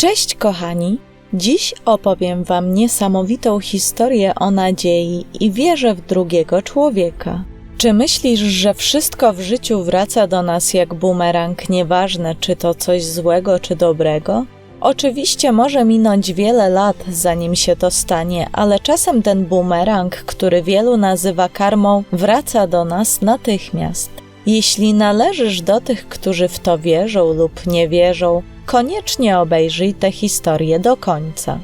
Cześć kochani! Dziś opowiem Wam niesamowitą historię o nadziei i wierze w drugiego człowieka. Czy myślisz, że wszystko w życiu wraca do nas jak bumerang, nieważne czy to coś złego czy dobrego? Oczywiście może minąć wiele lat, zanim się to stanie, ale czasem ten bumerang, który wielu nazywa karmą, wraca do nas natychmiast. Jeśli należysz do tych, którzy w to wierzą lub nie wierzą, koniecznie obejrzyj tę historię do końca.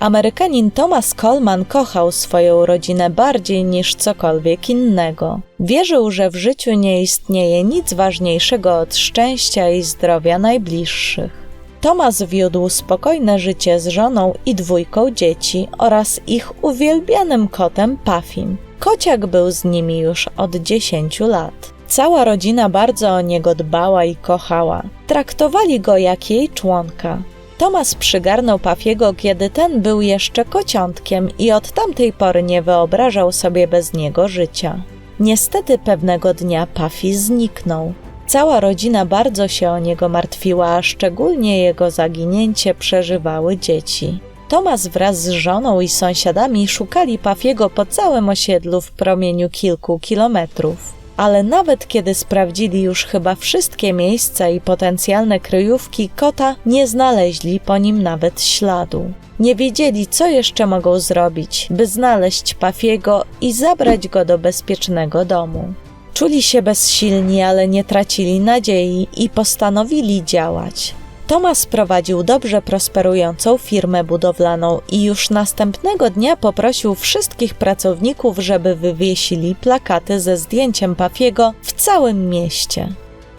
Amerykanin Thomas Coleman kochał swoją rodzinę bardziej niż cokolwiek innego. Wierzył, że w życiu nie istnieje nic ważniejszego od szczęścia i zdrowia najbliższych. Thomas wiódł spokojne życie z żoną i dwójką dzieci oraz ich uwielbianym kotem Puffim. Kociak był z nimi już od 10 lat. Cała rodzina bardzo o niego dbała i kochała. Traktowali go jak jej członka. Tomas przygarnął Pafiego, kiedy ten był jeszcze kociątkiem i od tamtej pory nie wyobrażał sobie bez niego życia. Niestety pewnego dnia Pafi zniknął. Cała rodzina bardzo się o niego martwiła, a szczególnie jego zaginięcie przeżywały dzieci. Tomas wraz z żoną i sąsiadami szukali Pafiego po całym osiedlu w promieniu kilku kilometrów ale nawet kiedy sprawdzili już chyba wszystkie miejsca i potencjalne kryjówki kota, nie znaleźli po nim nawet śladu. Nie wiedzieli, co jeszcze mogą zrobić, by znaleźć Pafiego i zabrać go do bezpiecznego domu. Czuli się bezsilni, ale nie tracili nadziei i postanowili działać. Tomas prowadził dobrze prosperującą firmę budowlaną i już następnego dnia poprosił wszystkich pracowników, żeby wywiesili plakaty ze zdjęciem Pafiego w całym mieście.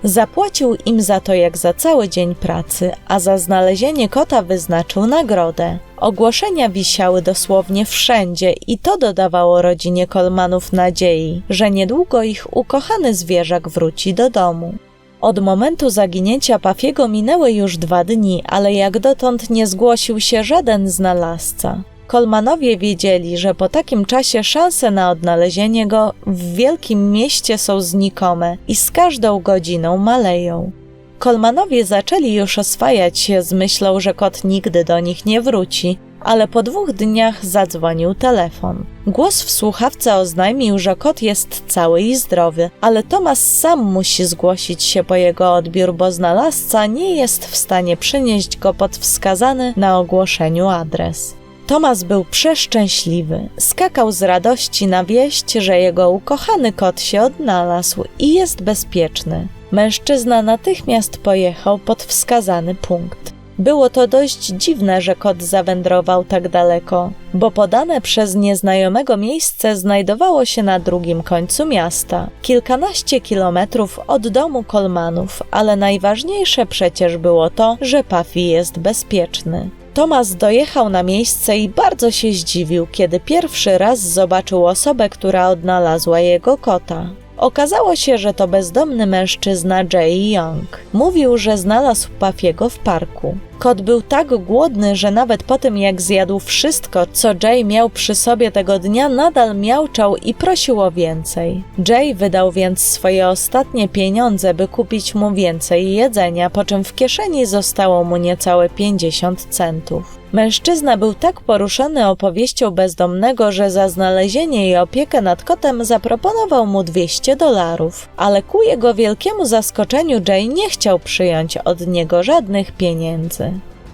Zapłacił im za to jak za cały dzień pracy, a za znalezienie kota wyznaczył nagrodę. Ogłoszenia wisiały dosłownie wszędzie i to dodawało rodzinie Kolmanów nadziei, że niedługo ich ukochany zwierzak wróci do domu. Od momentu zaginięcia Pafiego minęły już dwa dni, ale jak dotąd nie zgłosił się żaden znalazca. Kolmanowie wiedzieli, że po takim czasie szanse na odnalezienie go w wielkim mieście są znikome i z każdą godziną maleją. Kolmanowie zaczęli już oswajać się z myślą, że kot nigdy do nich nie wróci, ale po dwóch dniach zadzwonił telefon. Głos w słuchawce oznajmił, że kot jest cały i zdrowy, ale Tomas sam musi zgłosić się po jego odbiór, bo znalazca nie jest w stanie przynieść go pod wskazany na ogłoszeniu adres. Tomas był przeszczęśliwy. Skakał z radości na wieść, że jego ukochany kot się odnalazł i jest bezpieczny. Mężczyzna natychmiast pojechał pod wskazany punkt. Było to dość dziwne, że kot zawędrował tak daleko, bo podane przez nieznajomego miejsce znajdowało się na drugim końcu miasta, kilkanaście kilometrów od domu Kolmanów, ale najważniejsze przecież było to, że Puffy jest bezpieczny. Tomas dojechał na miejsce i bardzo się zdziwił, kiedy pierwszy raz zobaczył osobę, która odnalazła jego kota. Okazało się, że to bezdomny mężczyzna Jay Young. Mówił, że znalazł Pafiego w parku. Kot był tak głodny, że nawet po tym jak zjadł wszystko, co Jay miał przy sobie tego dnia, nadal miałczał i prosił o więcej. Jay wydał więc swoje ostatnie pieniądze, by kupić mu więcej jedzenia, po czym w kieszeni zostało mu niecałe 50 centów. Mężczyzna był tak poruszony opowieścią bezdomnego, że za znalezienie i opiekę nad kotem zaproponował mu 200 dolarów, ale ku jego wielkiemu zaskoczeniu Jay nie chciał przyjąć od niego żadnych pieniędzy.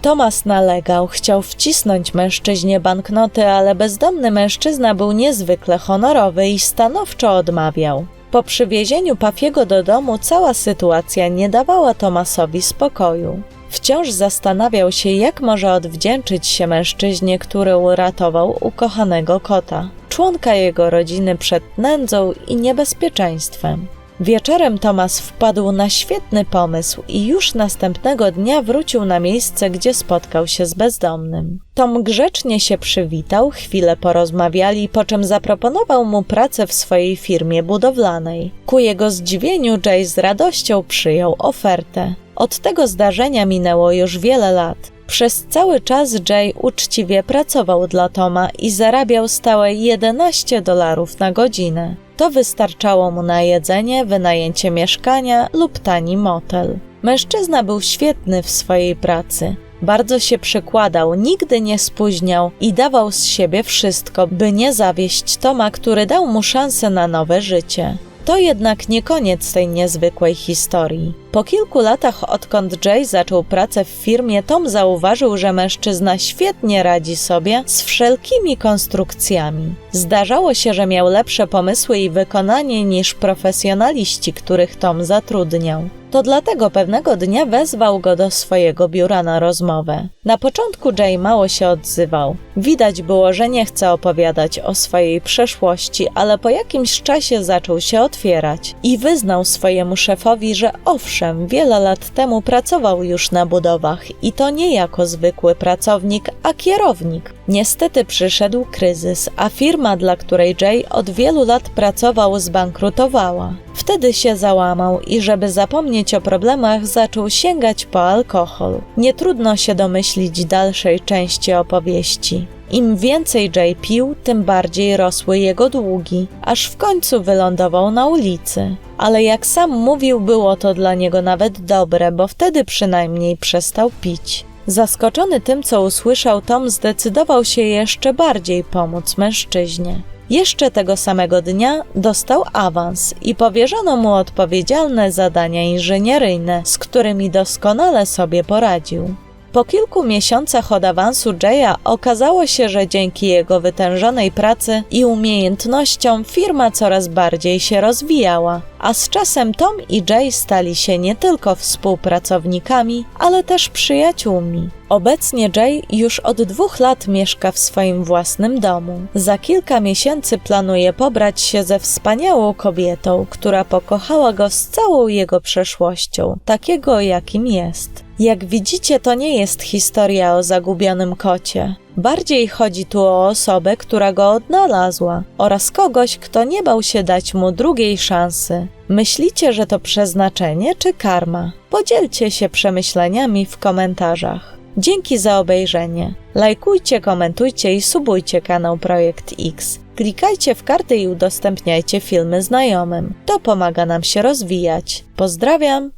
Tomas nalegał, chciał wcisnąć mężczyźnie banknoty, ale bezdomny mężczyzna był niezwykle honorowy i stanowczo odmawiał. Po przywiezieniu Pafiego do domu cała sytuacja nie dawała Tomasowi spokoju. Wciąż zastanawiał się, jak może odwdzięczyć się mężczyźnie, który uratował ukochanego kota, członka jego rodziny przed nędzą i niebezpieczeństwem. Wieczorem Tomas wpadł na świetny pomysł i już następnego dnia wrócił na miejsce, gdzie spotkał się z bezdomnym. Tom grzecznie się przywitał, chwilę porozmawiali, po czym zaproponował mu pracę w swojej firmie budowlanej. Ku jego zdziwieniu Jay z radością przyjął ofertę. Od tego zdarzenia minęło już wiele lat. Przez cały czas Jay uczciwie pracował dla Toma i zarabiał stałe 11 dolarów na godzinę. To wystarczało mu na jedzenie, wynajęcie mieszkania lub tani motel. Mężczyzna był świetny w swojej pracy. Bardzo się przykładał, nigdy nie spóźniał i dawał z siebie wszystko, by nie zawieść Toma, który dał mu szansę na nowe życie. To jednak nie koniec tej niezwykłej historii. Po kilku latach, odkąd Jay zaczął pracę w firmie, Tom zauważył, że mężczyzna świetnie radzi sobie z wszelkimi konstrukcjami. Zdarzało się, że miał lepsze pomysły i wykonanie niż profesjonaliści, których Tom zatrudniał. To dlatego pewnego dnia wezwał go do swojego biura na rozmowę. Na początku Jay mało się odzywał. Widać było, że nie chce opowiadać o swojej przeszłości, ale po jakimś czasie zaczął się otwierać i wyznał swojemu szefowi, że owszem, wiele lat temu pracował już na budowach i to nie jako zwykły pracownik, a kierownik. Niestety przyszedł kryzys, a firma, dla której Jay od wielu lat pracował, zbankrutowała. Wtedy się załamał i żeby zapomnieć o problemach, zaczął sięgać po alkohol. Nie trudno się domyślić dalszej części opowieści. Im więcej Jay pił, tym bardziej rosły jego długi, aż w końcu wylądował na ulicy. Ale jak sam mówił, było to dla niego nawet dobre, bo wtedy przynajmniej przestał pić. Zaskoczony tym, co usłyszał, Tom zdecydował się jeszcze bardziej pomóc mężczyźnie. Jeszcze tego samego dnia dostał awans i powierzono mu odpowiedzialne zadania inżynieryjne, z którymi doskonale sobie poradził. Po kilku miesiącach od awansu Jaya okazało się, że dzięki jego wytężonej pracy i umiejętnościom firma coraz bardziej się rozwijała, a z czasem Tom i Jay stali się nie tylko współpracownikami, ale też przyjaciółmi. Obecnie Jay już od dwóch lat mieszka w swoim własnym domu. Za kilka miesięcy planuje pobrać się ze wspaniałą kobietą, która pokochała go z całą jego przeszłością, takiego jakim jest. Jak widzicie, to nie jest historia o zagubionym kocie. Bardziej chodzi tu o osobę, która go odnalazła, oraz kogoś, kto nie bał się dać mu drugiej szansy. Myślicie, że to przeznaczenie czy karma? Podzielcie się przemyśleniami w komentarzach. Dzięki za obejrzenie. Lajkujcie, komentujcie i subujcie kanał Projekt X. Klikajcie w karty i udostępniajcie filmy znajomym. To pomaga nam się rozwijać. Pozdrawiam!